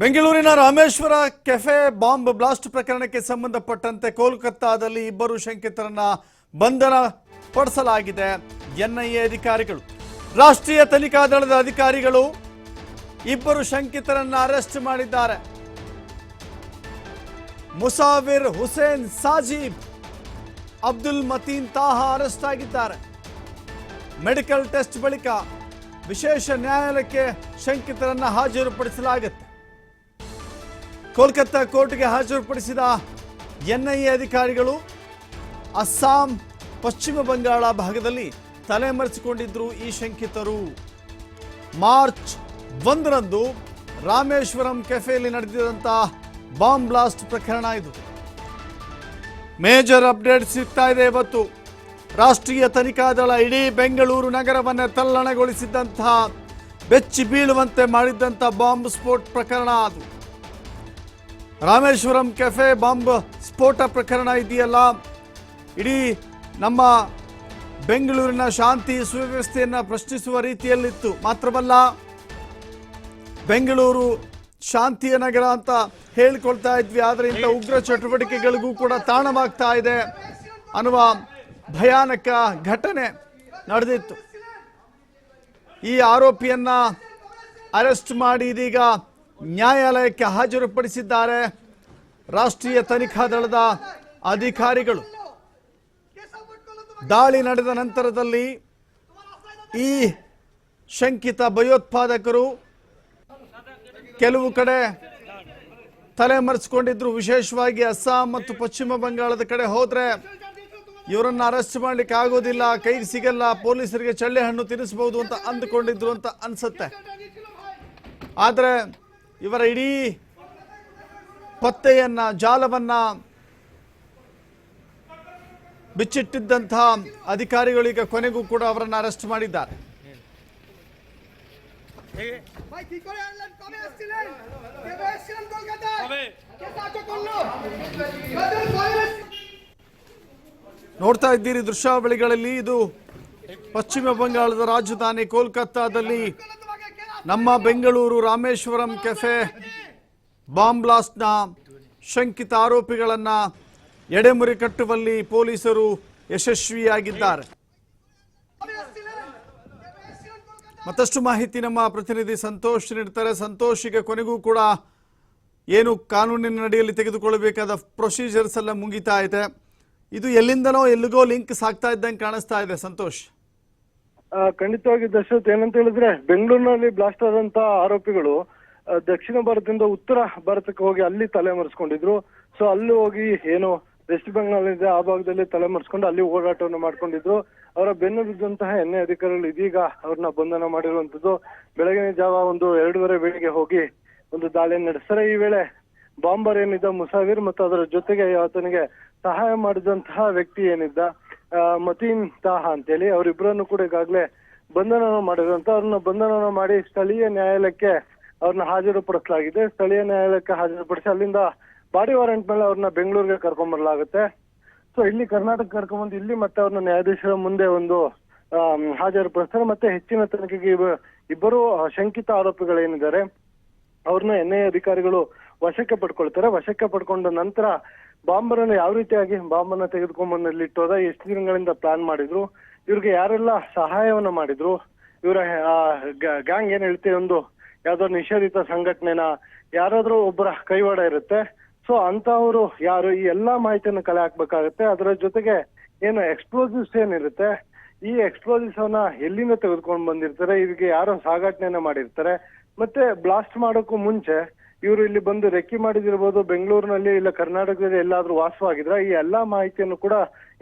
ಬೆಂಗಳೂರಿನ Rameshwara cafe bomb blast ಪ್ರಕರಣಕ್ಕೆ ಸಂಬಂಧಪಟ್ಟಂತೆ ಕೋಲ್ಕತ್ತಾದಲ್ಲಿ ಇಬ್ಬರು ಶಂಕಿತರನ್ನ ಬಂಧನ ಪಡಿಸಲಾಗಿದೆ. ಎನ್ಐಎ ಅಧಿಕಾರಿಗಳು, ರಾಷ್ಟ್ರೀಯ ತನಿಖಾ ದಳದ ಅಧಿಕಾರಿಗಳು ಇಬ್ಬರು ಶಂಕಿತರನ್ನ ಅರೆಸ್ಟ್ ಮಾಡಿದ್ದಾರೆ. ಮುಸಾವಿರ್ ಹುಸೇನ್, ಸಾಜೀಬ್, ಅಬ್ದುಲ್ ಮತೀನ್ ತಾಹಾ ಅರೆಸ್ಟ್ ಆಗಿದ್ದಾರೆ. ಮೆಡಿಕಲ್ ಟೆಸ್ಟ್ ಬಳಿಕ ವಿಶೇಷ ನ್ಯಾಯಾಲಯಕ್ಕೆ ಶಂಕಿತರನ್ನ ಹಾಜರುಪಡಿಸಲಾಗುತ್ತೆ. ಕೋಲ್ಕತ್ತಾ ಕೋರ್ಟ್ಗೆ ಹಾಜರುಪಡಿಸಿದ ಎನ್ಐಎ ಅಧಿಕಾರಿಗಳು ಅಸ್ಸಾಂ, ಪಶ್ಚಿಮ ಬಂಗಾಳ ಭಾಗದಲ್ಲಿ ತಲೆಮರೆಸಿಕೊಂಡಿದ್ದರು ಈ ಶಂಕಿತರು. ಮಾರ್ಚ್ ಒಂದರಂದು ರಾಮೇಶ್ವರಂ ಕೆಫೆಯಲ್ಲಿ ನಡೆದಿದಂಥ ಬಾಂಬ್ ಬ್ಲಾಸ್ಟ್ ಪ್ರಕರಣ ಇದು. ಮೇಜರ್ ಅಪ್ಡೇಟ್ ಸಿಗ್ತಾ ಇದೆ ಇವತ್ತು. ರಾಷ್ಟ್ರೀಯ ತನಿಖಾ ದಳ ಇಡೀ ಬೆಂಗಳೂರು ನಗರವನ್ನು ತಲ್ಲಣಗೊಳಿಸಿದ್ದಂತಹ ಬೆಚ್ಚಿ ಬೀಳುವಂತೆ ಮಾಡಿದ್ದಂಥ ಬಾಂಬ್ ಸ್ಫೋಟ್ ಪ್ರಕರಣ ಅದು. ರಾಮೇಶ್ವರಂ ಕೆಫೆ ಬಾಂಬ್ ಸ್ಫೋಟ ಪ್ರಕರಣ ಇದೆಯಲ್ಲ? ಇಡೀ ನಮ್ಮ ಬೆಂಗಳೂರಿನ ಶಾಂತಿ ಸುವ್ಯವಸ್ಥೆಯನ್ನು ಪ್ರಶ್ನಿಸುವ ರೀತಿಯಲ್ಲಿತ್ತು. ಮಾತ್ರವಲ್ಲ, ಬೆಂಗಳೂರು ಶಾಂತಿಯ ನಗರ ಅಂತ ಹೇಳಿಕೊಳ್ತಾ ಇದ್ವಿ. ಆದರೆ ಇಂಥ ಉಗ್ರ ಚಟುವಟಿಕೆಗಳಿಗೂ ಕೂಡ ತಾಣವಾಗ್ತಾ ಇದೆ ಅನ್ನುವ ಭಯಾನಕ ಘಟನೆ ನಡೆದಿತ್ತು. ಈ ಆರೋಪಿಯನ್ನ ಅರೆಸ್ಟ್ ಮಾಡಿ ಇದೀಗ ನ್ಯಾಯಾಲಯಕ್ಕೆ ಹಾಜರುಪಡಿಸಿದ್ದಾರೆ ರಾಷ್ಟ್ರೀಯ ತನಿಖಾ ದಳದ ಅಧಿಕಾರಿಗಳು. ದಾಳಿ ನಡೆದ ನಂತರದಲ್ಲಿ ಈ ಶಂಕಿತ ಭಯೋತ್ಪಾದಕರು ಕೆಲವು ಕಡೆ ತಲೆಮರೆಸಿಕೊಂಡಿದ್ರು. ವಿಶೇಷವಾಗಿ ಅಸ್ಸಾಂ ಮತ್ತು ಪಶ್ಚಿಮ ಬಂಗಾಳದ ಕಡೆ ಹೋದರೆ ಇವರನ್ನು ಅರೆಸ್ಟ್ ಮಾಡಲಿಕ್ಕೆ ಆಗೋದಿಲ್ಲ. ಕೈಗೆ ಸಿಗಲ್ಲ, ಪೊಲೀಸರಿಗೆ ಚಳ್ಳೆ ಹಣ್ಣು ತಿನ್ನಿಸಬಹುದು ಅಂತ ಅಂದುಕೊಂಡಿದ್ರು ಅಂತ ಅನ್ಸುತ್ತೆ. ಆದರೆ ಇವರ ಇಡೀ ಪತ್ತೆಯನ್ನ, ಜಾಲವನ್ನು ಬಿಚ್ಚಿಟ್ಟಿದ್ದಂತಹ ಅಧಿಕಾರಿಗಳು ಈಗ ಕೊನೆಗೂ ಕೂಡ ಅವರನ್ನು ಅರೆಸ್ಟ್ ಮಾಡಿದ್ದಾರೆ. ನೋಡ್ತಾ ಇದ್ದೀರಿ ದೃಶ್ಯಾವಳಿಗಳಲ್ಲಿ ಇದು ಪಶ್ಚಿಮ ಬಂಗಾಳದ ರಾಜಧಾನಿ ಕೋಲ್ಕತ್ತಾದಲ್ಲಿ ನಮ್ಮ ಬೆಂಗಳೂರು ರಾಮೇಶ್ವರಂ ಕೆಫೆ ಬಾಂಬ್ ಬ್ಲಾಸ್ಟ್ನ ಶಂಕಿತ ಆರೋಪಿಗಳನ್ನು ಎಡೆಮುರಿ ಕಟ್ಟುವಲ್ಲಿ ಪೊಲೀಸರು ಯಶಸ್ವಿಯಾಗಿದ್ದಾರೆ. ಮತ್ತಷ್ಟು ಮಾಹಿತಿ ನಮ್ಮ ಪ್ರತಿನಿಧಿ ಸಂತೋಷ್ ನೀಡ್ತಾರೆ. ಸಂತೋಷಿಗೆ ಕೊನೆಗೂ ಕೂಡ ಏನು ಕಾನೂನಿನ ಅಡಿಯಲ್ಲಿ ತೆಗೆದುಕೊಳ್ಳಬೇಕಾದ ಪ್ರೊಸೀಜರ್ಸ್ ಎಲ್ಲ ಮುಗಿತಾ ಇದೆ. ಇದು ಎಲ್ಲಿಂದನೋ ಎಲ್ಲಿಗೋ ಲಿಂಕ್ ಸಾಕ್ತಾ ಇದ್ದಂಗೆ ಕಾಣಿಸ್ತಾ ಇದೆ. ಸಂತೋಷ್. ಖಂಡಿತವಾಗಿ ದಶರಥ್, ಏನಂತ ಹೇಳಿದ್ರೆ ಬೆಂಗಳೂರಿನಲ್ಲಿ ಬ್ಲಾಸ್ಟ್ ಆದಂತ ಆರೋಪಿಗಳು ದಕ್ಷಿಣ ಭಾರತದಿಂದ ಉತ್ತರ ಭಾರತಕ್ಕೆ ಹೋಗಿ ಅಲ್ಲಿ ತಲೆಮರೆಸ್ಕೊಂಡಿದ್ರು ಸೊ ಅಲ್ಲಿ ಹೋಗಿ ಏನು ವೆಸ್ಟ್ ಬೆಂಗಾಲ್ ಇದೆ ಆ ಭಾಗದಲ್ಲಿ ತಲೆಮರೆಸ್ಕೊಂಡು ಅಲ್ಲಿ ಹೋರಾಟವನ್ನು ಮಾಡ್ಕೊಂಡಿದ್ರು. ಅವರ ಬೆನ್ನು ಬಿದ್ದಂತಹ ಎಣ್ಣೆ ಅಧಿಕಾರಿಗಳು ಇದೀಗ ಅವ್ರನ್ನ ಬಂಧನ ಮಾಡಿರುವಂತದ್ದು ಬೆಳಗಿನ ಜಾವ ಒಂದು ಎರಡೂವರೆ ವೇಳೆಗೆ ಹೋಗಿ ಒಂದು ದಾಳಿ ನಡೆಸ್ತಾರೆ. ಈ ವೇಳೆ ಬಾಂಬರ್ ಏನಿದ್ದ ಮುಸಾವಿರ್ ಮತ್ತು ಅದರ ಜೊತೆಗೆ ಆತನಿಗೆ ಸಹಾಯ ಮಾಡಿದಂತಹ ವ್ಯಕ್ತಿ ಏನಿದ್ದ ಮತೀನ್ ತಾಹ ಅಂತೇಳಿ ಅವರಿಬ್ಬರನ್ನು ಕೂಡ ಈಗಾಗಲೇ ಬಂಧನ ಮಾಡಿರುವಂತ ಅವ್ರನ್ನ ಬಂಧನ ಮಾಡಿ ಸ್ಥಳೀಯ ನ್ಯಾಯಾಲಯಕ್ಕೆ ಅವ್ರನ್ನ ಹಾಜರುಪಡಿಸಲಾಗಿದೆ. ಸ್ಥಳೀಯ ನ್ಯಾಯಾಲಯಕ್ಕೆ ಹಾಜರುಪಡಿಸಿ ಅಲ್ಲಿಂದ ಬಾಡಿ ವಾರೆಂಟ್ ಮೇಲೆ ಅವ್ರನ್ನ ಬೆಂಗಳೂರಿಗೆ ಕರ್ಕೊಂಡ್ ಬರಲಾಗುತ್ತೆ. ಸೊ ಇಲ್ಲಿ ಕರ್ನಾಟಕ ಕರ್ಕೊಂಡ್ಬಂದು ಇಲ್ಲಿ ಮತ್ತೆ ಅವ್ರನ್ನ ನ್ಯಾಯಾಧೀಶರ ಮುಂದೆ ಒಂದು ಹಾಜರು ಹಾಜರುಪಡಿಸ್ತಾರೆ. ಮತ್ತೆ ಹೆಚ್ಚಿನ ತನಿಖೆಗೆ ಇಬ್ಬ- ಇಬ್ಬರು ಶಂಕಿತ ಆರೋಪಿಗಳೇನಿದ್ದಾರೆ ಅವ್ರನ್ನ ಎನ್ಐಎ ಅಧಿಕಾರಿಗಳು ವಶಕ್ಕೆ ಪಡ್ಕೊಳ್ತಾರೆ. ವಶಕ್ಕೆ ಪಡ್ಕೊಂಡ ನಂತರ ಬಾಂಬರ್ ಅನ್ನು ಯಾವ ರೀತಿಯಾಗಿ ಬಾಂಬ್ ಅನ್ನ ತೆಗೆದುಕೊಂಡ್ ಇಟ್ಟೋದ, ಎಷ್ಟು ದಿನಗಳಿಂದ ಪ್ಲಾನ್ ಮಾಡಿದ್ರು, ಇವ್ರಿಗೆ ಯಾರೆಲ್ಲ ಸಹಾಯವನ್ನ ಮಾಡಿದ್ರು, ಇವರ ಗ್ಯಾಂಗ್ ಏನ್ ಹೇಳ್ತೀವಿ ಒಂದು ಯಾವ್ದೋ ನಿಷೇಧಿತ ಸಂಘಟನೆನ, ಯಾರಾದ್ರೂ ಒಬ್ಬರ ಕೈವಾಡ ಇರುತ್ತೆ. ಸೊ ಅಂತವರು ಯಾರು, ಈ ಎಲ್ಲಾ ಮಾಹಿತಿಯನ್ನು ಕಲೆ ಹಾಕ್ಬೇಕಾಗತ್ತೆ. ಅದರ ಜೊತೆಗೆ ಏನು ಎಕ್ಸ್ಪ್ಲೋಸಿವ್ಸ್ ಏನಿರುತ್ತೆ ಈ ಎಕ್ಸ್ಪ್ಲೋಸಿವ್ಸ್ ಅನ್ನ ಎಲ್ಲಿಂದ ತೆಗೆದುಕೊಂಡು ಬಂದಿರ್ತಾರೆ ಇದಕ್ಕೆ ಯಾರೋ ಸಾಗಾಟನೆಯನ್ನ ಮಾಡಿರ್ತಾರೆ. ಮತ್ತೆ ಬ್ಲಾಸ್ಟ್ ಮಾಡೋಕ್ಕೂ ಮುಂಚೆ ಇವರು ಇಲ್ಲಿ ಬಂದು ರೆಕ್ಕಿ ಮಾಡಿದಿರ್ಬೋದು, ಬೆಂಗಳೂರಿನಲ್ಲಿ ಇಲ್ಲ ಕರ್ನಾಟಕದಲ್ಲಿ ಎಲ್ಲಾದ್ರೂ ವಾಸವಾಗಿದ್ರ ಈ ಎಲ್ಲಾ ಮಾಹಿತಿಯನ್ನು ಕೂಡ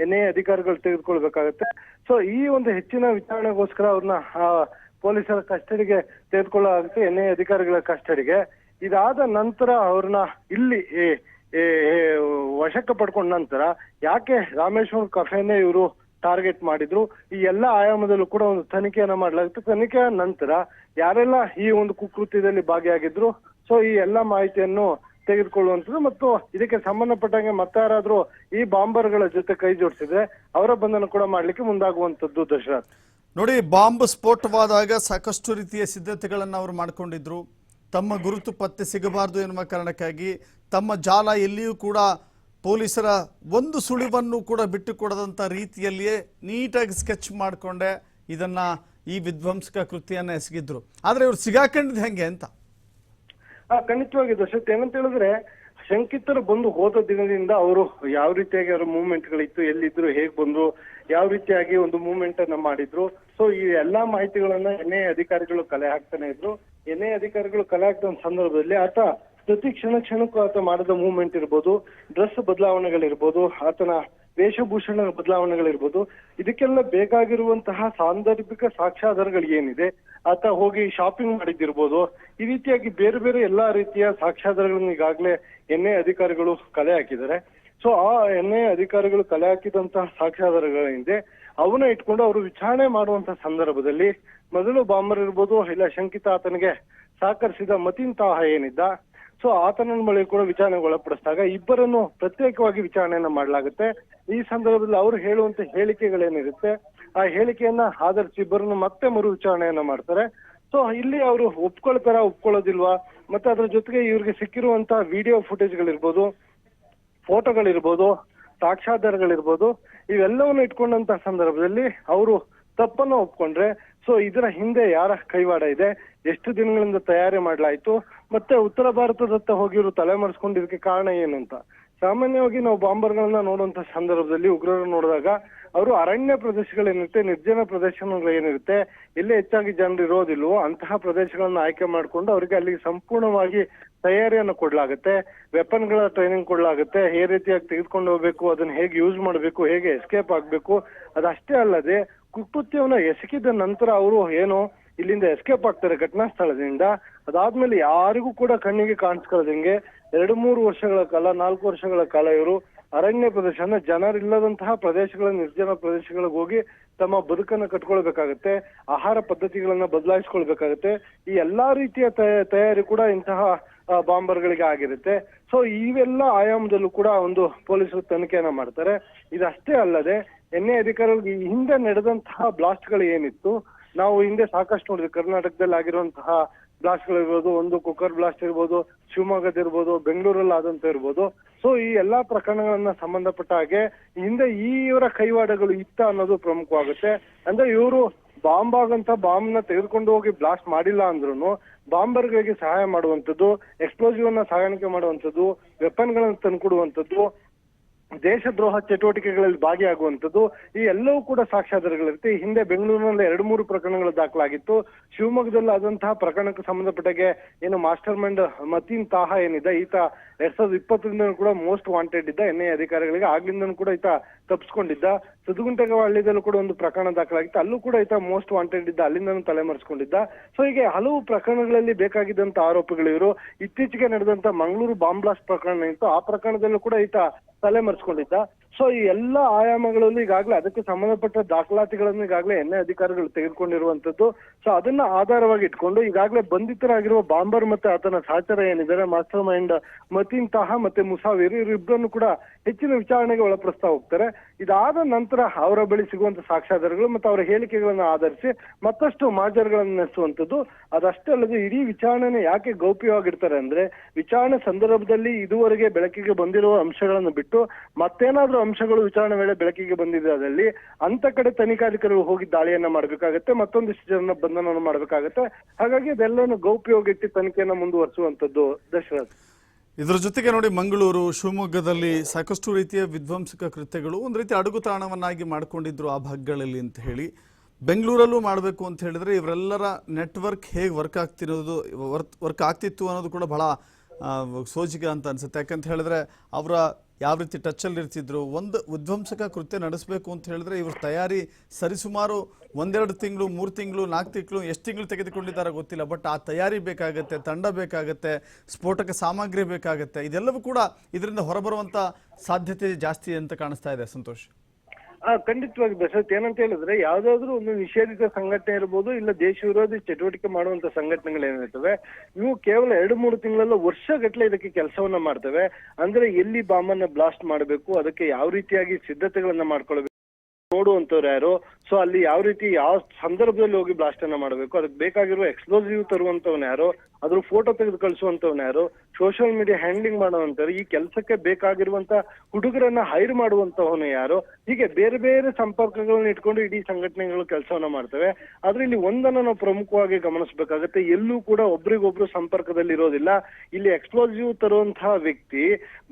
ಎನ್ಐ ಅಧಿಕಾರಿಗಳು ತೆಗೆದುಕೊಳ್ಬೇಕಾಗತ್ತೆ. ಸೊ ಈ ಒಂದು ಹೆಚ್ಚಿನ ವಿಚಾರಣೆಗೋಸ್ಕರ ಅವ್ರನ್ನ ಪೊಲೀಸರ ಕಸ್ಟಡಿಗೆ ತೆಗೆದುಕೊಳ್ಳಲಾಗುತ್ತೆ ಎನ್ಐ ಅಧಿಕಾರಿಗಳ ಕಸ್ಟಡಿಗೆ. ಇದಾದ ನಂತರ ಅವ್ರನ್ನ ಇಲ್ಲಿ ವಶಕ್ಕೆ ಪಡ್ಕೊಂಡ ನಂತರ ಯಾಕೆ ರಾಮೇಶ್ವರ ಕಫೆನೇ ಇವರು ಟಾರ್ಗೆಟ್ ಮಾಡಿದ್ರು? ಈ ಎಲ್ಲಾ ಆಯಾಮದಲ್ಲೂ ಕೂಡ ಒಂದು ತನಿಖೆಯನ್ನ ಮಾಡಲಾಗುತ್ತೆ. ತನಿಖೆಯ ನಂತರ ಯಾರೆಲ್ಲ ಈ ಒಂದು ಕುಕೃತ್ಯದಲ್ಲಿ ಭಾಗಿಯಾಗಿದ್ರು? ಸೊ, ಈ ಎಲ್ಲ ಮಾಹಿತಿಯನ್ನು ತೆಗೆದುಕೊಳ್ಳುವಂಥದ್ದು ಮತ್ತು ಇದಕ್ಕೆ ಸಂಬಂಧಪಟ್ಟಂಗೆ ಮತ್ತಾರಾದ್ರೂ ಈ ಬಾಂಬರ್ಗಳ ಜೊತೆ ಕೈ ಜೋಡಿಸಿದ್ರೆ ಅವರ ಬಂಧನ ಕೂಡ ಮಾಡ್ಲಿಕ್ಕೆ ಮುಂದಾಗುವಂಥದ್ದು ದಶರಥ್. ನೋಡಿ, ಬಾಂಬ್ ಸ್ಫೋಟವಾದಾಗ ಸಾಕಷ್ಟು ರೀತಿಯ ಸಿದ್ಧತೆಗಳನ್ನು ಅವರು ಮಾಡಿಕೊಂಡಿದ್ರು. ತಮ್ಮ ಗುರುತು ಪತ್ತೆ ಸಿಗಬಾರದು ಎನ್ನುವ ಕಾರಣಕ್ಕಾಗಿ ತಮ್ಮ ಜಾಲ ಎಲ್ಲಿಯೂ ಕೂಡ ಪೊಲೀಸರ ಒಂದು ಸುಳಿವನ್ನು ಕೂಡ ಬಿಟ್ಟುಕೊಡದಂಥ ರೀತಿಯಲ್ಲಿಯೇ ನೀಟಾಗಿ ಸ್ಕೆಚ್ ಮಾಡಿಕೊಂಡೆ ಇದನ್ನು ಈ ವಿಧ್ವಂಸಕ ಕೃತಿಯನ್ನು ಎಸಗಿದ್ರು. ಆದರೆ ಇವರು ಸಿಗಾಕೊಂಡಿದ್ದು ಹೆಂಗೆ ಅಂತ? ಖಂಡಿತವಾಗಿ ದಶರಥ್ ಏನಂತ ಹೇಳಿದ್ರೆ ಶಂಕಿತರು ಬಂದು ಹೋದ ದಿನದಿಂದ ಅವರು ಯಾವ ರೀತಿಯಾಗಿ ಅವರ ಮೂವ್ಮೆಂಟ್ ಗಳಿತ್ತು, ಎಲ್ಲಿದ್ರು ಹೇಗ್ ಬಂದ್ರು, ಯಾವ ರೀತಿಯಾಗಿ ಒಂದು ಮೂವ್ಮೆಂಟ್ ಅನ್ನ ಮಾಡಿದ್ರು. ಸೊ ಈ ಎಲ್ಲಾ ಮಾಹಿತಿಗಳನ್ನ ಎನ್ಐ ಅಧಿಕಾರಿಗಳು ಕಲೆ ಹಾಕ್ತಾನೆ ಇದ್ರು. ಎನ್ಐ ಅಧಿಕಾರಿಗಳು ಕಲೆ ಹಾಕ್ತ ಸಂದರ್ಭದಲ್ಲಿ ಆತ ಪ್ರತಿ ಕ್ಷಣ ಕ್ಷಣಕ್ಕೂ ಆತ ಮಾಡಿದ ಮೂವ್ಮೆಂಟ್ ಇರ್ಬೋದು ಡ್ರೆಸ್ ಬದಲಾವಣೆಗಳಿರ್ಬೋದು, ಆತನ ವೇಷಭೂಷಣ ಬದಲಾವಣೆಗಳಿರ್ಬೋದು. ಇದಕ್ಕೆಲ್ಲ ಬೇಕಾಗಿರುವಂತಹ ಸಾಂದರ್ಭಿಕ ಸಾಕ್ಷ್ಯಾಧಾರಗಳು ಏನಿದೆ, ಆತ ಹೋಗಿ ಶಾಪಿಂಗ್ ಮಾಡಿದ್ದಿರ್ಬೋದು. ಈ ರೀತಿಯಾಗಿ ಬೇರೆ ಬೇರೆ ಎಲ್ಲಾ ರೀತಿಯ ಸಾಕ್ಷ್ಯಾಧಾರಗಳನ್ನು ಈಗಾಗಲೇ ಎನ್ಎ ಅಧಿಕಾರಿಗಳು ಕಲೆ ಹಾಕಿದ್ದಾರೆ. ಸೊ ಆ ಎನ್ಎ ಅಧಿಕಾರಿಗಳು ಕಲೆ ಹಾಕಿದಂತಹ ಸಾಕ್ಷ್ಯಾಧಾರಗಳೇನಿದೆ ಅವನ್ನ ಇಟ್ಕೊಂಡು ಅವರು ವಿಚಾರಣೆ ಮಾಡುವಂತಹ ಸಂದರ್ಭದಲ್ಲಿ ಮೊದಲು ಬಾಂಬರ್ ಇರ್ಬೋದು, ಇಲ್ಲ ಶಂಕಿತ ಆತನಿಗೆ ಸಹಕರಿಸಿದ ಮತಿಂತಹ ಏನಿದ್ದ ಸೊ ಆತನ ಬಳಿ ಕೂಡ ವಿಚಾರಣೆಗೆ ಒಳಪಡಿಸಿದಾಗ ಇಬ್ಬರನ್ನು ಪ್ರತ್ಯೇಕವಾಗಿ ವಿಚಾರಣೆಯನ್ನ ಮಾಡಲಾಗುತ್ತೆ. ಈ ಸಂದರ್ಭದಲ್ಲಿ ಅವರು ಹೇಳುವಂತ ಹೇಳಿಕೆಗಳೇನಿರುತ್ತೆ, ಆ ಹೇಳಿಕೆಯನ್ನ ಆಧರಿಸಿ ಇಬ್ಬರನ್ನು ಮತ್ತೆ ಮರು ವಿಚಾರಣೆಯನ್ನ ಮಾಡ್ತಾರೆ. ಸೊ ಇಲ್ಲಿ ಅವರು ಒಪ್ಕೊಳ್ತಾರ, ಒಪ್ಕೊಳ್ಳೋದಿಲ್ವಾ? ಮತ್ತೆ ಅದ್ರ ಜೊತೆಗೆ ಇವ್ರಿಗೆ ಸಿಕ್ಕಿರುವಂತ ವಿಡಿಯೋ ಫುಟೇಜ್ಗಳಿರ್ಬೋದು ಫೋಟೋಗಳಿರ್ಬೋದು ಸಾಕ್ಷಾಧಾರಗಳಿರ್ಬೋದು ಇವೆಲ್ಲವನ್ನು ಇಟ್ಕೊಂಡಂತ ಸಂದರ್ಭದಲ್ಲಿ ಅವರು ತಪ್ಪನ್ನ ಒಪ್ಕೊಂಡ್ರೆ, ಸೊ ಇದರ ಹಿಂದೆ ಯಾರ ಕೈವಾಡ ಇದೆ, ಎಷ್ಟು ದಿನಗಳಿಂದ ತಯಾರಿ ಮಾಡಲಾಯಿತು, ಮತ್ತೆ ಉತ್ತರ ಭಾರತದತ್ತ ಹೋಗಿರು ಇವರು ತಲೆಮರೆಸ್ಕೊಂಡಿದ್ದಕ್ಕೆ ಕಾರಣ ಏನು ಅಂತ. ಸಾಮಾನ್ಯವಾಗಿ ನಾವು ಬಾಂಬರ್ಗಳನ್ನ ನೋಡುವಂತ ಸಂದರ್ಭದಲ್ಲಿ ಉಗ್ರರು ನೋಡಿದಾಗ, ಅವರು ಅರಣ್ಯ ಪ್ರದೇಶಗಳೇನಿರುತ್ತೆ, ನಿರ್ಜನ ಪ್ರದೇಶಗಳು ಏನಿರುತ್ತೆ ಎಲ್ಲಿ ಹೆಚ್ಚಾಗಿ ಜನರು ಇರೋದಿಲ್ವೋ, ಅಂತಹ ಪ್ರದೇಶಗಳನ್ನ ಆಯ್ಕೆ ಮಾಡಿಕೊಂಡು ಅವರಿಗೆ ಅಲ್ಲಿ ಸಂಪೂರ್ಣವಾಗಿ ತಯಾರಿಯನ್ನು ಕೊಡ್ಲಾಗುತ್ತೆ ವೆಪನ್ಗಳ ಟ್ರೈನಿಂಗ್ ಕೊಡಲಾಗುತ್ತೆ ಹೇ ರೀತಿಯಾಗಿ ತೆಗೆದುಕೊಂಡು ಹೋಗ್ಬೇಕು, ಅದನ್ನ ಹೇಗೆ ಯೂಸ್ ಮಾಡಬೇಕು, ಹೇಗೆ ಎಸ್ಕೇಪ್ ಆಗ್ಬೇಕು ಅದಷ್ಟೇ ಅಲ್ಲದೆ ಕುಕೃತ್ಯವನ್ನ ಎಸಗಿದ ನಂತರ ಅವರು ಏನು ಇಲ್ಲಿಂದ ಎಸ್ಕೇಪ್ ಆಗ್ತಾರೆ ಘಟನಾ ಸ್ಥಳದಿಂದ ಅದಾದ್ಮೇಲೆ ಯಾರಿಗೂ ಕೂಡ ಕಣ್ಣಿಗೆ ಕಾಣಿಸ್ಕೊಳ್ಳದಂಗೆ ಎರಡು ಮೂರು ವರ್ಷಗಳ ಕಾಲ, ನಾಲ್ಕು ವರ್ಷಗಳ ಕಾಲ ಇವರು ಅರಣ್ಯ ಪ್ರದೇಶ, ಅಂದ್ರೆ ಜನರಿಲ್ಲದಂತಹ ಪ್ರದೇಶಗಳ ನಿರ್ಜನ ಪ್ರದೇಶಗಳಿಗೆ ಹೋಗಿ ತಮ್ಮ ಬದುಕನ್ನ ಕಟ್ಕೊಳ್ಬೇಕಾಗತ್ತೆ, ಆಹಾರ ಪದ್ಧತಿಗಳನ್ನ ಬದಲಾಯಿಸ್ಕೊಳ್ಬೇಕಾಗತ್ತೆ, ಈ ಎಲ್ಲಾ ರೀತಿಯ ತಯ- ತಯಾರಿ ಕೂಡ ಇಂತಹ ಬಾಂಬರ್ ಬಾಂಬರ್ಗಳಿಗೆ ಆಗಿರುತ್ತೆ. ಸೊ ಇವೆಲ್ಲ ಆಯಾಮದಲ್ಲೂ ಕೂಡ ಒಂದು ಪೊಲೀಸರು ತನಿಖೆಯನ್ನ ಮಾಡ್ತಾರೆ. ಇದಷ್ಟೇ ಅಲ್ಲದೆ ಎನ್ಎ ಅಧಿಕಾರಿಗಳಿಗೆ ಈ ಹಿಂದೆ ನಡೆದಂತಹ ಬ್ಲಾಸ್ಟ್ಗಳು ಏನಿತ್ತು, ನಾವು ಹಿಂದೆ ಸಾಕಷ್ಟು ನೋಡಿದ್ವಿ. ಕರ್ನಾಟಕದಲ್ಲಿ ಆಗಿರುವಂತಹ ಬ್ಲಾಸ್ಟ್ಗಳಿರ್ಬೋದು ಒಂದು ಕುಕ್ಕರ್ ಬ್ಲಾಸ್ಟ್ ಇರ್ಬೋದು, ಶಿವಮೊಗ್ಗದ ಇರ್ಬೋದು, ಬೆಂಗಳೂರಲ್ಲಿ ಆದಂತ ಇರ್ಬೋದು. ಸೊ ಈ ಎಲ್ಲಾ ಪ್ರಕರಣಗಳನ್ನ ಸಂಬಂಧಪಟ್ಟ ಹಾಗೆ ಹಿಂದೆ ಇವರ ಕೈವಾಡಗಳು ಇತ್ತ ಅನ್ನೋದು ಪ್ರಮುಖವಾಗುತ್ತೆ. ಅಂದ್ರೆ ಇವರು ಬಾಂಬ್ ಆಗಂತ ಬಾಂಬ್ನ ತೆಗೆದುಕೊಂಡು ಹೋಗಿ ಬ್ಲಾಸ್ಟ್ ಮಾಡಿಲ್ಲ ಅಂದ್ರೂ ಬಾಂಬರ್ಗಳಿಗೆ ಸಹಾಯ ಮಾಡುವಂತದ್ದು ಎಕ್ಸ್ಪ್ಲೋಸಿವ್ ಅನ್ನ ಸಾಗಾಣಿಕೆ ಮಾಡುವಂತದ್ದು ವೆಪನ್ ಗಳನ್ನ ತಂದ್ಕೊಡುವಂತದ್ದು ದೇಶದ್ರೋಹ ಚಟುವಟಿಕೆಗಳಲ್ಲಿ ಭಾಗಿಯಾಗುವಂಥದ್ದು ಈ ಎಲ್ಲವೂ ಕೂಡ ಸಾಕ್ಷ್ಯಾಧಾರಗಳಿರುತ್ತೆ ಈ ಹಿಂದೆ ಬೆಂಗಳೂರಿನಲ್ಲಿ ಎರಡು ಮೂರು ಪ್ರಕರಣಗಳು ದಾಖಲಾಗಿತ್ತು. ಶಿವಮೊಗ್ಗದಲ್ಲಿ ಆದಂತಹ ಪ್ರಕರಣಕ್ಕೆ ಸಂಬಂಧಪಟ್ಟಾಗೆ ಏನು ಮಾಸ್ಟರ್ ಮೈಂಡ್ ಮತೀನ್ ತಾಹ ಏನಿದೆ, ಈತ ಎರಡ್ ಸಾವಿರದ ಇಪ್ಪತ್ತರಿಂದ ಕೂಡ ಮೋಸ್ಟ್ ವಾಂಟೆಡ್ ಇದ್ದ ಎನ್ಐ ಅಧಿಕಾರಿಗಳಿಗೆ. ಆಗ್ಲಿಂದನೂ ಕೂಡ ಈತ ತಪ್ಪಿಸ್ಕೊಂಡಿದ್ದ ಸುದುಗುಂಟೆಗವಳ್ಳಿದಲ್ಲೂ ಕೂಡ ಒಂದು ಪ್ರಕರಣ ದಾಖಲಾಗಿತ್ತು. ಅಲ್ಲೂ ಕೂಡ ಈತ ಮೋಸ್ಟ್ ವಾಂಟೆಡ್ ಇದ್ದ, ಅಲ್ಲಿಂದನೂ ತಲೆಮರೆಸ್ಕೊಂಡಿದ್ದ. ಸೊ ಹೀಗೆ ಹಲವು ಪ್ರಕರಣಗಳಲ್ಲಿ ಬೇಕಾಗಿದ್ದಂತ ಆರೋಪಿಗಳು ಇವರು. ಇತ್ತೀಚೆಗೆ ನಡೆದಂತ ಮಂಗಳೂರು ಬಾಂಬ್ಲಾಸ್ಟ್ ಪ್ರಕರಣ ಇತ್ತು ಆ ಪ್ರಕರಣದಲ್ಲೂ ಕೂಡ ಈತ ತಲೆಮರೆಸ್ಕೊಂಡಿದ್ದ ಸೊ ಈ ಎಲ್ಲ ಆಯಾಮಗಳಲ್ಲಿ ಈಗಾಗಲೇ ಅದಕ್ಕೆ ಸಂಬಂಧಪಟ್ಟ ದಾಖಲಾತಿಗಳನ್ನು ಈಗಾಗಲೇ ಎನ್ಐ ಅಧಿಕಾರಿಗಳು ತೆಗೆದುಕೊಂಡಿರುವಂತದ್ದು ಸೊ ಅದನ್ನ ಆಧಾರವಾಗಿ ಇಟ್ಕೊಂಡು ಈಗಾಗಲೇ ಬಂಧಿತರಾಗಿರುವ ಬಾಂಬರ್ ಮತ್ತೆ ಆತನ ಸಾಚರ ಏನಿದ್ದಾರೆ ಮಾಸ್ಟರ್ ಮೈಂಡ್ ಮತೀನ್ ತಾಹ ಮತ್ತೆ ಮುಸಾವಿರ್ ಇವರಿಬ್ಬರನ್ನು ಕೂಡ ಹೆಚ್ಚಿನ ವಿಚಾರಣೆಗೆ ಒಳಪಡಿಸ್ತಾ ಹೋಗ್ತಾರೆ. ಇದಾದ ನಂತರ ಅವರ ಬಳಿ ಸಿಗುವಂತ ಸಾಕ್ಷ್ಯಾಧಾರಗಳು ಮತ್ತೆ ಅವರ ಹೇಳಿಕೆಗಳನ್ನು ಆಧರಿಸಿ ಮತ್ತಷ್ಟು ಮಾಜರ್ಗಳನ್ನು ನಡೆಸುವಂತದ್ದು ಅದಷ್ಟೇ ಅಲ್ಲದೆ ಇಡೀ ವಿಚಾರಣೆನ ಯಾಕೆ ಗೌಪ್ಯವಾಗಿಡ್ತಾರೆ ಅಂದ್ರೆ ವಿಚಾರಣೆ ಸಂದರ್ಭದಲ್ಲಿ ಇದುವರೆಗೆ ಬೆಳಕಿಗೆ ಬಂದಿರುವ ಅಂಶಗಳನ್ನು ಬಿಟ್ಟು ಮತ್ತೇನಾದ್ರೂ ಅಂಶಗಳು ವಿಚಾರಣೆ ವೇಳೆ ಬೆಳಕಿಗೆ ಬಂದಿದೆ ಅದರಲ್ಲಿ. ಅಂತ ಕಡೆ ತನಿಖಾಧಿಕಾರಿಗಳು ಹೋಗಿ ದಾಳಿಯನ್ನ ಮಾಡ್ಬೇಕಾಗತ್ತೆ ಮತ್ತೊಂದಿಷ್ಟು ಜನನ ಬಂಧನವನ್ನು ಮಾಡ್ಬೇಕಾಗತ್ತೆ. ಹಾಗಾಗಿ ಅದೆಲ್ಲವನ್ನು ಗೌಪ್ಯವಾಗಿಟ್ಟು ತನಿಖೆಯನ್ನ ಮುಂದುವರಿಸುವಂತದ್ದು ದಶರಥ್. ಇದರ ಜೊತೆಗೆ ನೋಡಿ ಮಂಗಳೂರು, ಶಿವಮೊಗ್ಗದಲ್ಲಿ ಸಾಕಷ್ಟು ರೀತಿಯ ವಿಧ್ವಂಸಕ ಕೃತ್ಯಗಳು, ಒಂದು ರೀತಿ ಅಡುಗು ತಾಣವನ್ನಾಗಿ ಮಾಡಿಕೊಂಡಿದ್ರು ಆ ಭಾಗಗಳಲ್ಲಿ ಅಂತ ಹೇಳಿ. ಬೆಂಗಳೂರಲ್ಲೂ ಮಾಡಬೇಕು ಅಂತ ಹೇಳಿದ್ರೆ ಇವರೆಲ್ಲರ ನೆಟ್ವರ್ಕ್ ಹೇಗೆ ವರ್ಕ್ ಆಗ್ತಿರೋದು, ವರ್ಕ್ ವರ್ಕ್ ಆಗ್ತಿತ್ತು ಅನ್ನೋದು ಕೂಡ ಬಹಳ ಸೋಜಿಗ ಅಂತ ಅನ್ಸುತ್ತೆ. ಯಾಕಂತ ಹೇಳಿದ್ರೆ ಅವರ ಯಾವ ರೀತಿ ಟಚ್ಚಲ್ಲಿ ಇರ್ತಿದ್ರು, ಒಂದು ವಿಧ್ವಂಸಕ ಕೃತ್ಯ ನಡೆಸಬೇಕು ಅಂತ ಹೇಳಿದ್ರೆ ಇವ್ರ ತಯಾರಿ ಸರಿಸುಮಾರು ಒಂದೆರಡು ತಿಂಗಳು, ಮೂರು ತಿಂಗಳು, ನಾಲ್ಕು ತಿಂಗಳು, ಎಷ್ಟು ತಿಂಗಳು ತೆಗೆದುಕೊಂಡಿದ್ದಾರೆ ಗೊತ್ತಿಲ್ಲ ಬಟ್ ಆ ತಯಾರಿ ಬೇಕಾಗತ್ತೆ, ತಂಡ ಬೇಕಾಗತ್ತೆ, ಸ್ಫೋಟಕ ಸಾಮಗ್ರಿ ಬೇಕಾಗತ್ತೆ, ಇದೆಲ್ಲವೂ ಕೂಡ ಇದರಿಂದ ಹೊರಬರುವಂಥ ಸಾಧ್ಯತೆ ಜಾಸ್ತಿ ಅಂತ ಕಾಣಿಸ್ತಾ ಇದೆ. ಸಂತೋಷ್. ಖಂಡಿತವಾಗಿ ಬೆಸತ್ ಏನಂತ ಹೇಳಿದ್ರೆ ಯಾವ್ದಾದ್ರು ಒಂದು ನಿಷೇಧಿತ ಸಂಘಟನೆ ಇರ್ಬೋದು ಇಲ್ಲ ದೇಶ ವಿರೋಧಿ ಚಟುವಟಿಕೆ ಮಾಡುವಂತ ಸಂಘಟನೆಗಳೇನಿರ್ತವೆ, ಇವು ಕೇವಲ ಎರಡು ಮೂರು ತಿಂಗಳಲ್ಲ ವರ್ಷಗಟ್ಟಲೆ ಇದಕ್ಕೆ ಕೆಲಸವನ್ನ ಮಾಡ್ತವೆ. ಅಂದ್ರೆ ಎಲ್ಲಿ ಬಾಂಬನ್ನ ಬ್ಲಾಸ್ಟ್ ಮಾಡಬೇಕು, ಅದಕ್ಕೆ ಯಾವ ರೀತಿಯಾಗಿ ಸಿದ್ಧತೆಗಳನ್ನ ಮಾಡ್ಕೊಳ್ಬೇಕು ನೋಡುವಂತವ್ರು ಯಾರು? ಸೊ ಅಲ್ಲಿ ಯಾವ ರೀತಿ ಯಾವ ಸಂದರ್ಭದಲ್ಲಿ ಹೋಗಿ ಬ್ಲಾಸ್ಟ್ ಅನ್ನ ಮಾಡಬೇಕು, ಅದಕ್ಕೆ ಬೇಕಾಗಿರುವ ಎಕ್ಸ್ಪ್ಲೋಸಿವ್ ತರುವಂತವ್ನ ಯಾರು? ಅದ್ರ ಫೋಟೋ ತೆಗೆದು ಕಳಿಸುವಂತವ್ನ ಯಾರು? ಸೋಷಿಯಲ್ ಮೀಡಿಯಾ ಹ್ಯಾಂಡ್ಲಿಂಗ್ ಮಾಡುವಂತವ್ರು ಈ ಕೆಲಸಕ್ಕೆ ಬೇಕಾಗಿರುವಂತ ಹುಡುಗರನ್ನ ಹೈರ್ ಮಾಡುವಂತವನು ಯಾರು? ಹೀಗೆ ಬೇರೆ ಬೇರೆ ಸಂಪರ್ಕಗಳನ್ನ ಇಟ್ಕೊಂಡು ಇಡೀ ಸಂಘಟನೆಗಳು ಕೆಲಸವನ್ನ ಮಾಡ್ತವೆ. ಆದ್ರೆ ಇಲ್ಲಿ ಒಂದನ್ನ ನಾವು ಪ್ರಮುಖವಾಗಿ ಗಮನಿಸಬೇಕಾಗತ್ತೆ. ಎಲ್ಲೂ ಕೂಡ ಒಬ್ರಿಗೊಬ್ರು ಸಂಪರ್ಕದಲ್ಲಿ ಇರೋದಿಲ್ಲ. ಇಲ್ಲಿ ಎಕ್ಸ್ಪ್ಲೋಸಿವ್ ತರುವಂತಹ ವ್ಯಕ್ತಿ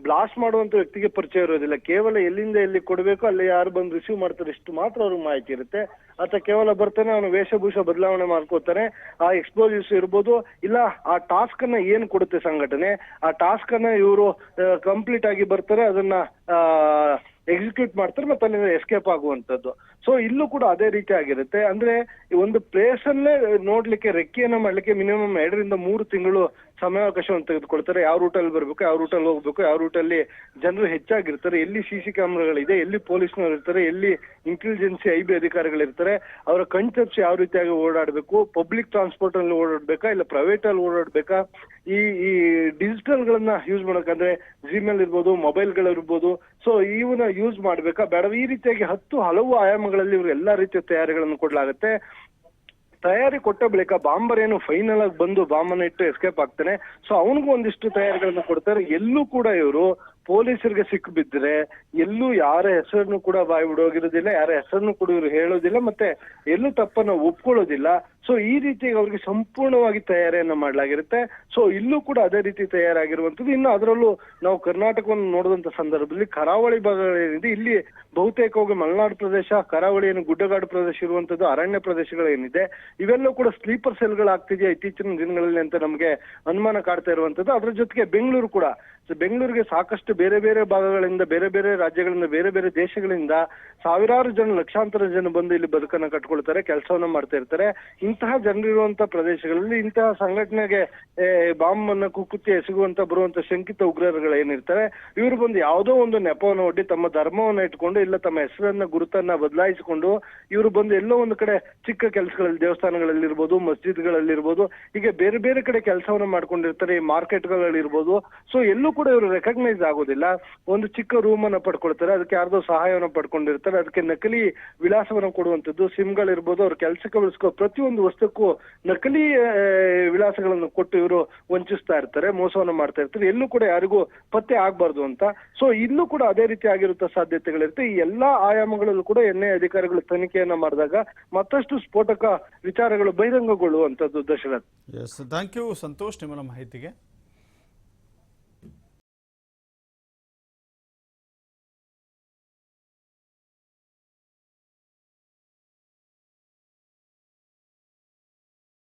ಬ್ಲಾಸ್ಟ್ ಮಾಡುವಂತ ವ್ಯಕ್ತಿಗೆ ಪರಿಚಯ ಇರೋದಿಲ್ಲ. ಕೇವಲ ಎಲ್ಲಿಂದ ಎಲ್ಲಿ ಕೊಡಬೇಕು, ಅಲ್ಲಿ ಯಾರು ಬಂದು ರಿಸೀವ್ ಮಾಡ್ತಾರೆ, ಇಷ್ಟು ಮಾತ್ರ ಅವ್ರಿಗೆ ಮಾಹಿತಿ ಇರುತ್ತೆ. ಅಥವಾ ಕೇವಲ ಬರ್ತಾನೆ, ಅವನು ವೇಷಭೂಷ ಬದಲಾವಣೆ ಮಾಡ್ಕೋತಾನೆ. ಆ ಎಕ್ಸ್ಪ್ಲೋಸಿವ್ಸ್ ಇರ್ಬೋದು, ಇಲ್ಲ ಆ ಟಾಸ್ಕ್ ಅನ್ನ ಏನ್ ಕೊಡುತ್ತೆ ಸಂಘಟನೆ? ಆ ಟಾಸ್ಕ್ ಅನ್ನ ಇವರು ಕಂಪ್ಲೀಟ್ ಆಗಿ ಬರ್ತಾರೆ, ಅದನ್ನ ಎಕ್ಸಿಕ್ಯೂಟ್ ಮಾಡ್ತಾರೆ, ಮತ್ತೆ ಅಲ್ಲಿಂದ ಎಸ್ಕೇಪ್ ಆಗುವಂತದ್ದು ಸೊ ಇಲ್ಲೂ ಕೂಡ ಅದೇ ರೀತಿ ಆಗಿರುತ್ತೆ. ಅಂದ್ರೆ ಒಂದು ಪ್ಲೇಸ್ ಅಲ್ಲೇ ನೋಡ್ಲಿಕ್ಕೆ, ರೆಕ್ಕೆಯನ್ನ ಮಾಡ್ಲಿಕ್ಕೆ ಮಿನಿಮಮ್ ಎರಡರಿಂದ ಮೂರು ತಿಂಗಳು ಸಮಯಾವಕಾಶವನ್ನು ತೆಗೆದುಕೊಳ್ತಾರೆ. ಯಾವ ರೂಟಲ್ಲಿ ಬರಬೇಕು, ಯಾವ ರೂಟಲ್ಲಿ ಹೋಗ್ಬೇಕು, ಯಾವ ರೂಟಲ್ಲಿ ಜನರು ಹೆಚ್ಚಾಗಿರ್ತಾರೆ, ಎಲ್ಲಿ ಸಿ ಸಿ ಕ್ಯಾಮ್ರಾಗಳಿದೆ ಎಲ್ಲಿ ಪೊಲೀಸ್ನವ್ರು ಇರ್ತಾರೆ, ಎಲ್ಲಿ ಇಂಟೆಲಿಜೆನ್ಸಿ ಐ ಬಿ ಅಧಿಕಾರಿಗಳಿರ್ತಾರೆ ಅವರ ಕಣ್ತಪ್ಸಿ ಯಾವ ರೀತಿಯಾಗಿ ಓಡಾಡಬೇಕು ಪಬ್ಲಿಕ್ ಟ್ರಾನ್ಸ್ಪೋರ್ಟ್ ಅಲ್ಲಿ ಓಡಾಡ್ಬೇಕಾ, ಇಲ್ಲ ಪ್ರೈವೇಟ್ ಅಲ್ಲಿ ಓಡಾಡ್ಬೇಕಾ? ಈ ಈ ಡಿಜಿಟಲ್ ಗಳನ್ನ ಯೂಸ್ ಮಾಡೋಕಂದ್ರೆ ಜಿಮೇಲ್ ಇರ್ಬೋದು ಮೊಬೈಲ್ ಗಳಿರ್ಬೋದು ಸೊ ಇವನ್ನ ಯೂಸ್ ಮಾಡ್ಬೇಕಾ? ಬೇಡ ಈ ರೀತಿಯಾಗಿ ಹತ್ತು ಹಲವು ಆಯಾಮಗಳಲ್ಲಿ ಇವರು ಎಲ್ಲಾ ರೀತಿಯ ತಯಾರಿಗಳನ್ನು ಕೊಡ್ಲಾಗತ್ತೆ. ತಯಾರಿ ಕೊಟ್ಟ ಬಳಿಕ ಬಾಂಬರ್ ಏನು ಫೈನಲ್ ಆಗಿ ಬಂದು ಬಾಂಬನ್ನ ಇಟ್ಟು ಎಸ್ಕೇಪ್ ಆಗ್ತಾನೆ. ಸೊ ಅವನಿಗೂ ಒಂದಿಷ್ಟು ತಯಾರಿಗಳನ್ನ ಕೊಡ್ತಾರೆ. ಎಲ್ಲೂ ಕೂಡ ಇವರು ಪೊಲೀಸರಿಗೆ ಸಿಕ್ಕು ಬಿದ್ದರೆ ಎಲ್ಲೂ ಯಾರ ಹೆಸರನ್ನು ಕೂಡ ಬಾಯಿ ಬಿಡೋಗಿರೋದಿಲ್ಲ, ಯಾರ ಹೆಸರನ್ನು ಕೂಡ ಇವರು ಹೇಳೋದಿಲ್ಲ, ಮತ್ತೆ ಎಲ್ಲೂ ತಪ್ಪನ್ನ ಒಪ್ಕೊಳ್ಳೋದಿಲ್ಲ. ಸೊ ಈ ರೀತಿ ಅವ್ರಿಗೆ ಸಂಪೂರ್ಣವಾಗಿ ತಯಾರಿಯನ್ನ ಮಾಡಲಾಗಿರುತ್ತೆ. ಸೊ ಇಲ್ಲೂ ಕೂಡ ಅದೇ ರೀತಿ ತಯಾರಾಗಿರುವಂತದ್ದು ಇನ್ನು ಅದರಲ್ಲೂ ನಾವು ಕರ್ನಾಟಕವನ್ನು ನೋಡಿದಂತ ಸಂದರ್ಭದಲ್ಲಿ ಕರಾವಳಿ ಭಾಗಗಳೇನಿದೆ ಇಲ್ಲಿ ಬಹುತೇಕವಾಗಿ ಮಲೆನಾಡು ಪ್ರದೇಶ ಕರಾವಳಿ ಏನು ಗುಡ್ಡಗಾಡು ಪ್ರದೇಶ ಇರುವಂತದ್ದು ಅರಣ್ಯ ಪ್ರದೇಶಗಳೇನಿದೆ ಇವೆಲ್ಲೂ ಕೂಡ ಸ್ಲೀಪರ್ ಸೆಲ್ಗಳಾಗ್ತಿದೆಯಾ ಇತ್ತೀಚಿನ ದಿನಗಳಲ್ಲಿ ಅಂತ ನಮಗೆ ಅನುಮಾನ ಕಾಡ್ತಾ ಇರುವಂತದ್ದು ಅದ್ರ ಜೊತೆಗೆ ಬೆಂಗಳೂರು ಕೂಡ ಬೆಂಗಳೂರಿಗೆ ಸಾಕಷ್ಟು ಬೇರೆ ಬೇರೆ ಭಾಗಗಳಿಂದ, ಬೇರೆ ಬೇರೆ ರಾಜ್ಯಗಳಿಂದ, ಬೇರೆ ಬೇರೆ ದೇಶಗಳಿಂದ ಸಾವಿರಾರು ಜನ, ಲಕ್ಷಾಂತರ ಜನ ಬಂದು ಇಲ್ಲಿ ಬದುಕನ್ನ ಕಟ್ಕೊಳ್ತಾರೆ, ಕೆಲಸವನ್ನ ಮಾಡ್ತಾ ಇರ್ತಾರೆ. ಇಂತಹ ಜನರಿರುವಂತಹ ಪ್ರದೇಶಗಳಲ್ಲಿ ಇಂತಹ ಸಂಘಟನೆಗೆ ಬಾಂಬ್ ಅನ್ನ ಕುಕ್ಕುತ್ತಿ ಎಸಗುವಂತ ಬರುವಂತ ಶಂಕಿತ ಉಗ್ರರುಗಳು ಏನಿರ್ತಾರೆ, ಇವರು ಬಂದು ಯಾವುದೋ ಒಂದು ನೆಪವನ್ನು ಒಡ್ಡಿ ತಮ್ಮ ಧರ್ಮವನ್ನ ಇಟ್ಕೊಂಡು ಇಲ್ಲ ತಮ್ಮ ಹೆಸರನ್ನ, ಗುರುತನ್ನ ಬದಲಾಯಿಸಿಕೊಂಡು ಇವರು ಬಂದು ಎಲ್ಲೋ ಒಂದು ಕಡೆ ಚಿಕ್ಕ ಕೆಲಸಗಳಲ್ಲಿ ದೇವಸ್ಥಾನಗಳಲ್ಲಿರ್ಬೋದು ಮಸ್ಜಿದ್ಗಳಲ್ಲಿರ್ಬೋದು ಹೀಗೆ ಬೇರೆ ಬೇರೆ ಕಡೆ ಕೆಲಸವನ್ನ ಮಾಡ್ಕೊಂಡಿರ್ತಾರೆ, ಈ ಮಾರ್ಕೆಟ್ಗಳಲ್ಲಿರ್ಬೋದು ಸೊ ಎಲ್ಲೂ ಕೂಡ ಇವರು ರೆಕಗ್ನೈಸ್ ಆಗೋದಿಲ್ಲ. ಒಂದು ಚಿಕ್ಕ ರೂಮ್ ಅನ್ನ ಪಡ್ಕೊಳ್ತಾರೆ, ಅದಕ್ಕೆ ಯಾರ್ದೋ ಸಹಾಯವನ್ನ ಪಡ್ಕೊಂಡಿರ್ತಾರೆ, ಅದಕ್ಕೆ ನಕಲಿ ವಿಳಾಸವನ್ನ ಕೊಡುವಂತದ್ದು ಸಿಮ್ಗಳಿರ್ಬೋದು ಅವ್ರ ಕೆಲಸಕ್ಕೆ ಬಳಸ್ಕೋ ಪ್ರತಿಯೊಂದು ವಸ್ತುಕ್ಕೂ ನಕಲಿ ವಿಳಾಸಗಳನ್ನು ಕೊಟ್ಟು ಇವರು ವಂಚಿಸ್ತಾ ಇರ್ತಾರೆ, ಮೋಸವನ್ನ ಮಾಡ್ತಾ ಇರ್ತಾರೆ. ಎಲ್ಲೂ ಕೂಡ ಯಾರಿಗೂ ಪತ್ತೆ ಆಗ್ಬಾರ್ದು ಅಂತ. ಸೊ ಇಲ್ಲೂ ಕೂಡ ಅದೇ ರೀತಿ ಆಗಿರುತ್ತ ಸಾಧ್ಯತೆಗಳಿರುತ್ತೆ. ಈ ಎಲ್ಲಾ ಆಯಾಮಗಳಲ್ಲೂ ಕೂಡ ಎನ್ಐ ಅಧಿಕಾರಿಗಳು ತನಿಖೆಯನ್ನ ಮಾಡಿದಾಗ ಮತ್ತಷ್ಟು ಸ್ಫೋಟಕ ವಿಚಾರಗಳು ಬಹಿರಂಗಗೊಳ್ಳುವಂತದ್ದು ದಶರಥ್. ಸಂತೋಷ್ ನಿಮ್ಮನ್ನ ಮಾಹಿತಿಗೆ.